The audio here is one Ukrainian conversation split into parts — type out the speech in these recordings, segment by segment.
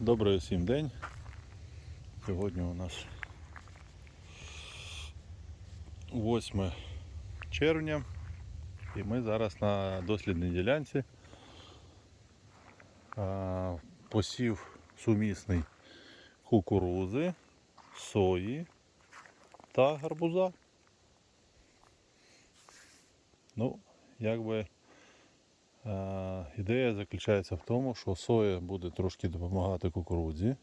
Добрий усім день. Сьогодні у нас 8 червня і ми зараз на дослідній ділянці. Посів сумісний кукурузи, сої та гарбуза. Ну, якби Е, Ідея заключається в тому, що соя буде трошки допомагати кукурудзі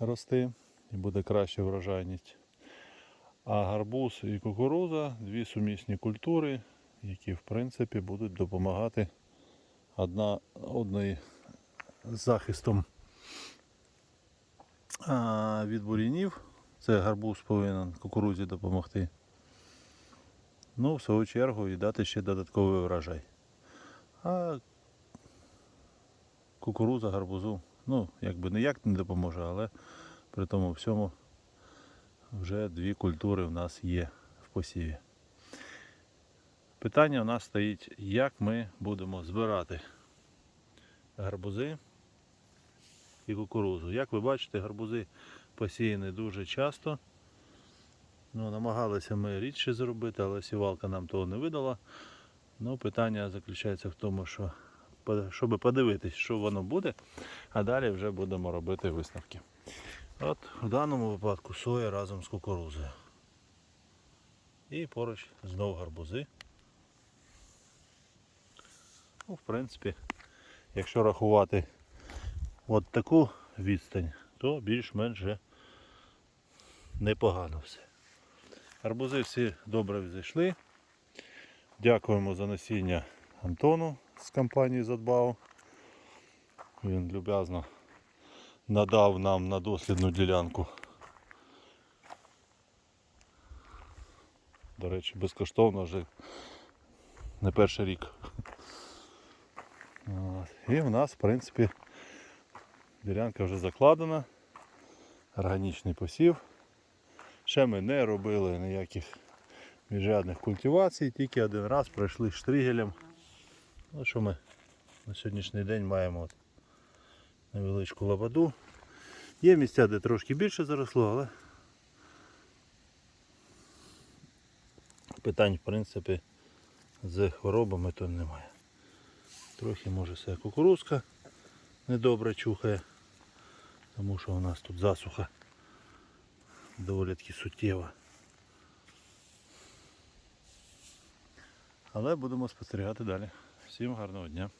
рости і буде краща врожайність. А гарбуз і кукуруза дві сумісні культури, які в принципі будуть допомагати одна одної захистом від бур'янів. Це гарбуз повинен кукурудзі допомогти. Ну, в свою чергу і дати ще додатковий врожай. А кукуруза, гарбузу, ну, якби ніяк не допоможе, але при тому всьому вже дві культури в нас є в посіві. Питання у нас стоїть, як ми будемо збирати гарбузи і кукурузу. Як ви бачите, гарбузи посіяні дуже часто. Ну, намагалися ми рідше зробити, але сівалка нам того не видала. Ну, питання заключається в тому, що щоб подивитись, що воно буде, а далі вже будемо робити висновки. От в даному випадку соя разом з кукурузою. І поруч знов гарбузи. Ну, в принципі, якщо рахувати от таку відстань, то більш-менш непогано все. Гарбузи всі добре взійшли. Дякуємо за насіння Антону з компанії Задбав. Він люб'язно надав нам на дослідну ділянку. До речі, безкоштовно вже не перший рік. І в нас, в принципі, ділянка вже закладена. Органічний посів. Ще ми не робили ніяких міжрядних культивацій, тільки один раз пройшли штригелем. Ну що ми на сьогоднішній день маємо от невеличку лободу. Є місця, де трошки більше заросло, але питань в принципі з хворобами то немає. Трохи може все кукурузка недобре чухає, тому що у нас тут засуха доволі таки суттєва. Але будемо спостерігати далі. Всім гарного дня.